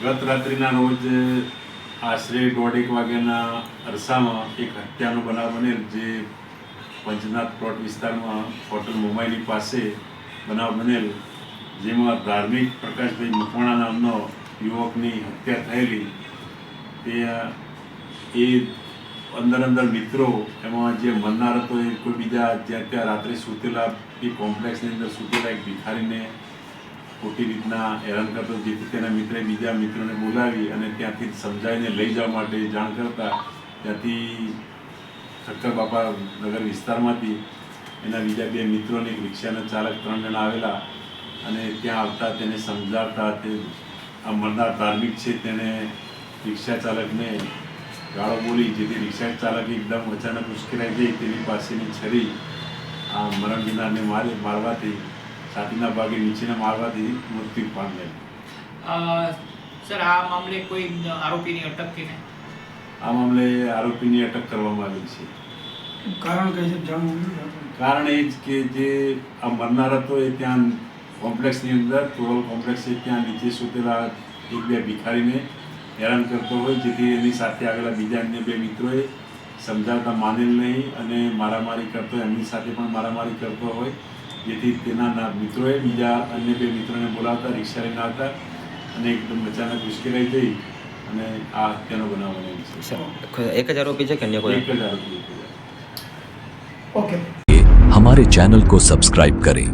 ગત રાત્રિના રોજ આશરે દોઢેક વાગ્યાના અરસામાં એક હત્યાનો બનાવ બનેલ જે પંચનાથ પ્લોટ વિસ્તારમાં હોટલ મુંબઈની પાસે બનાવ બનેલ, જેમાં ધાર્મિક પ્રકાશભાઈ મકવાણા નામનો યુવકની હત્યા થયેલી. તે એ અંદર અંદર મિત્રો, એમાં જે મરનાર હતો એ કોઈ બીજા જ્યાં ત્યાં રાત્રે સૂતેલા, એ કોમ્પ્લેક્સની અંદર સૂતેલા એક ભિખારીને ખોટી રીતના હેરાન કરતો જેથી તેના મિત્રે બીજા મિત્રોને બોલાવી અને ત્યાંથી સમજાવીને લઈ જવા માટે જાણ કરતા, ત્યાંથી ઠક્કર બાપા નગર વિસ્તારમાંથી એના બીજા બે મિત્રોને રિક્ષાના ચાલક ત્રણ જણા આવેલા અને ત્યાં આવતા તેને સમજાવતા તે આ મરનાર ધાર્મિક છે તેને રિક્ષા ચાલકને ગાળો બોલી, જેથી રિક્ષા ચાલક એકદમ અચાનક ઉશ્કેરાઈ ગઈ, તેની પાસેની છરી આ મરણ વિનારને મારી મારવાથી છાતીના ભાગે નીચેના મારવાથી મૃત્યુ પામેલ અ, સર આ મામલે કોઈ આરોપીની અટક કે નહીં આ મામલે આરોપીની અટક કરવામાં આવી છે કારણ કઈ છે કારણ એ જ કે જે આ મરનાર હતો એ ત્યાં કોમ્પ્લેક્સની અંદર ટોલ કોમ્પ્લેક્સ છે ત્યાં નીચે સૂતેલા એક બે ભિખારીને હેરાન કરતો હોય જેથી એની સાથે આવેલા બીજા અન્ય બે મિત્રોએ સમજાવતા માનેલ નહીં અને મારામારી કરતો હોય એમની સાથે પણ મારામારી કરતો હોય જેથી તેના ના મિત્રોએ બીજા અન્ય બે મિત્રોને બોલાવતા રિક્ષા લઈને આવતા અને એકદમ અચાનક ઉશ્કેરાઈ જઈ અને આ હત્યાનો બનાવ બનેલ છે સર એક જ આરોપી છે કે અન્ય કોઈ એક જ આરોપી હતો. ઓકે हमारे चैनल को सब्सक्राइब करें